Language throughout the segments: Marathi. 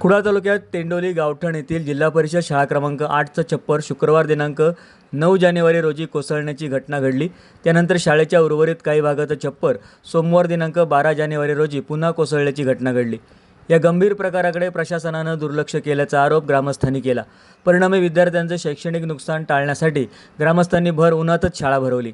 कुडाळ तालुक्यात तेंडोली गावठण येथील जिल्हा परिषद शाळा क्रमांक आठचं छप्पर शुक्रवार दिनांक नऊ जानेवारी रोजी कोसळण्याची घटना घडली. त्यानंतर शाळेच्या उर्वरित काही भागाचं छप्पर सोमवार दिनांक बारा जानेवारी रोजी पुन्हा कोसळल्याची घटना घडली. या गंभीर प्रकाराकडे प्रशासनानं दुर्लक्ष केल्याचा आरोप ग्रामस्थांनी केला. परिणामी विद्यार्थ्यांचं शैक्षणिक नुकसान टाळण्यासाठी ग्रामस्थांनी भर उन्हातच शाळा भरवली.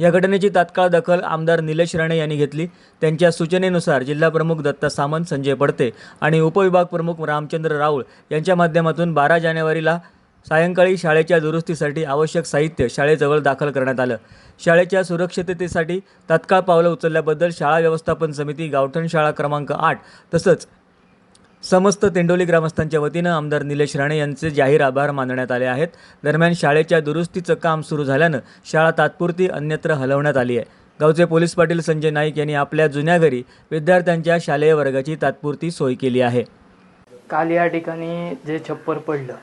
या घटनेची तात्काळ दखल आमदार निलेश राणे यांनी घेतली. त्यांच्या सूचनेनुसार जिल्हाप्रमुख दत्ता सामंत संजय पडते आणि उपविभाग प्रमुख रामचंद्र राऊळ यांच्या माध्यमातून बारा जानेवारीला सायंकाळी शाळेच्या दुरुस्तीसाठी आवश्यक साहित्य शाळेजवळ दाखल करण्यात आलं. शाळेच्या सुरक्षिततेसाठी तात्काळ पावलं उचलल्याबद्दल शाळा व्यवस्थापन समिती गावठण शाळा क्रमांक आठ तसंच समस्त तेंडोली ग्रामस्थांच्या वतीनं आमदार निलेश राणे यांचे जाहीर आभार मानण्यात आले आहेत. दरम्यान शाळेच्या दुरुस्तीचं काम सुरू झाल्यानं शाळा तात्पुरती अन्यत्र हलवण्यात आली आहे. गावचे पोलीस पाटील संजय नाईक यांनी आपल्या जुन्या घरी विद्यार्थ्यांच्या शालेय वर्गाची तात्पुरती सोय केली आहे. काल या ठिकाणी जे छप्पर पडलं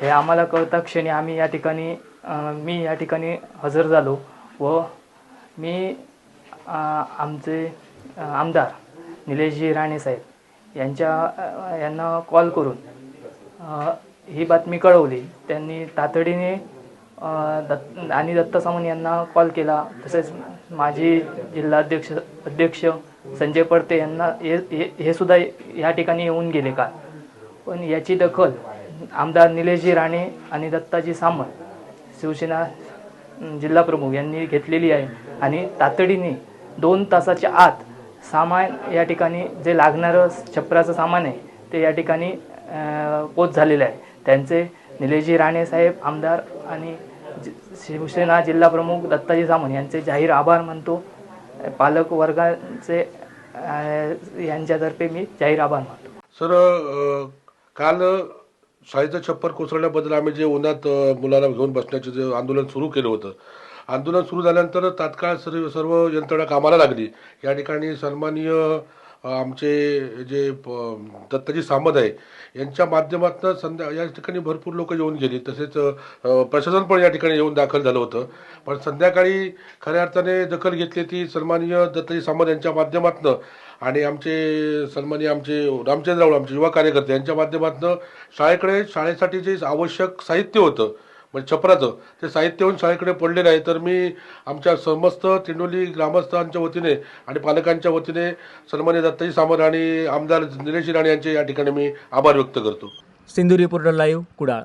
हे आम्हाला कळता क्षणी आम्ही या ठिकाणी मी या ठिकाणी हजर झालो व मी आमचे आमदार निलेशजी राणे साहेब यांच्या यांना कॉल करून ही बातमी कळवली. त्यांनी तातडीने दत्त आणि दत्ता सामंत यांना कॉल केला. तसेच माजी जिल्हाध्यक्ष अध्यक्ष संजय पडते यांना हे हे- हे सुद्धा या ठिकाणी येऊन गेले काल पण याची दखल आमदार निलेशजी राणे आणि दत्ताजी सामंत शिवसेना जिल्हा प्रमुख यांनी घेतलेली आहे. आणि तातडीने दोन तासाच्या आत सामान या ठिकाणी जे लागणारं छपराचं सामान आहे ते या ठिकाणी पोच झालेलं आहे. त्यांचे निलेजी राणे साहेब आमदार आणि शिवसेना जिल्हा प्रमुख दत्ताजी सामंत यांचे जाहीर आभार मानतो. पालक वर्गाचे यांच्यातर्फे मी जाहीर आभार मानतो. सर काल शाळेचं छप्पर कोसळल्याबद्दल आम्ही जे उन्हात मुलांना घेऊन बसण्याचे जे आंदोलन सुरू केलं होतं आंदोलन सुरू झाल्यानंतर तात्काळ सर्व सर्व यंत्रणा कामाला लागली. या ठिकाणी सन्माननीय आमचे जे प- दत्ताजी सामद आहे यांच्या माध्यमातून संध्या या ठिकाणी भरपूर लोक येऊन गेली. तसेच प्रशासन पण या ठिकाणी येऊन दाखल झालं होतं. पण संध्याकाळी खऱ्या अर्थाने दखल घेतली ती सन्माननीय दत्ताजी सामद यांच्या माध्यमातून आणि आमचे सन्माननीय आमचे रामचंद्र राऊळ आमचे युवा कार्यकर्ते यांच्या माध्यमातून शाळेकडे शाळेसाठी जे आवश्यक साहित्य होतं म्हणजे छपराचं. ते साहित्य होऊन शाळेकडे पडले नाही तर मी आमच्या समस्त तिंडोली ग्रामस्थांच्या वतीने आणि पालकांच्या वतीने सन्मान्य दत्ताजी सामंत आणि आमदार निलेश राणे यांचे या ठिकाणी मी आभार व्यक्त करतो. Sindhuri portal live Kudal.